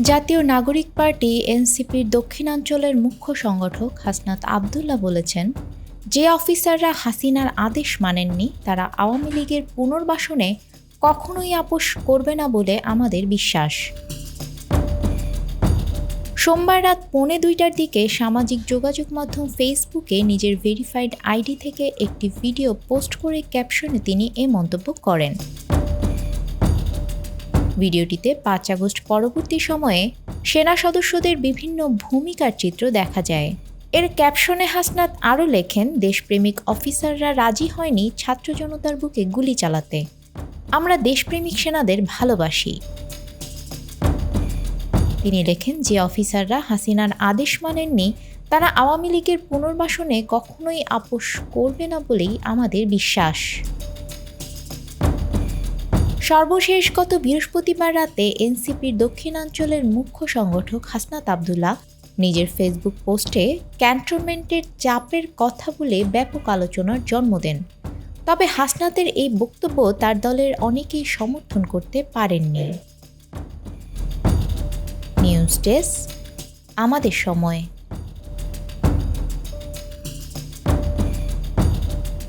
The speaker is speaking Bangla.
জাতীয় নাগরিক পার্টি এনসিপির দক্ষিণাঞ্চলের মুখ্য সংগঠক হাসনাত আবদুল্লাহ বলেছেন, যে অফিসাররা হাসিনার আদেশ মানেননি, তারা আওয়ামী লীগের পুনর্বাসনে কখনোই আপোষ করবে না বলে আমাদের বিশ্বাস। সোমবার রাত পৌনে দুইটার দিকে সামাজিক যোগাযোগ মাধ্যম ফেসবুকে নিজের ভেরিফাইড আইডি থেকে একটি ভিডিও পোস্ট করে ক্যাপশনে তিনি এ মন্তব্য করেন। ভিডিওটিতে পাঁচ আগস্ট পরবর্তী সময়ে সেনা সদস্যদের বিভিন্ন ভূমিকার চিত্র দেখা যায়। এর ক্যাপশনে হাসনাত আরও লেখেন, দেশপ্রেমিক অফিসাররা রাজি হয়নি ছাত্র জনতার বুকে গুলি চালাতে। আমরা দেশপ্রেমিক সেনাদের ভালোবাসি। তিনি লেখেন, যে অফিসাররা হাসিনার আদেশ মানেননি, তারা আওয়ামী লীগের পুনর্বাসনে কখনোই আপোষ করবে না বলেই আমাদের বিশ্বাস। সর্বশেষ গত বৃহস্পতিবার রাতে এনসিপির দক্ষিণাঞ্চলের মুখ্য সংগঠক হাসনাত আবদুল্লাহ নিজের ফেসবুক পোস্টে ক্যান্টনমেন্টের চাপের কথা বলে ব্যাপক আলোচনার জন্ম দেন। তবে হাসনাতের এই বক্তব্য তার দলের অনেকেই সমর্থন করতে পারেননি। নিউজ ডেস্ক, আমাদের সময়।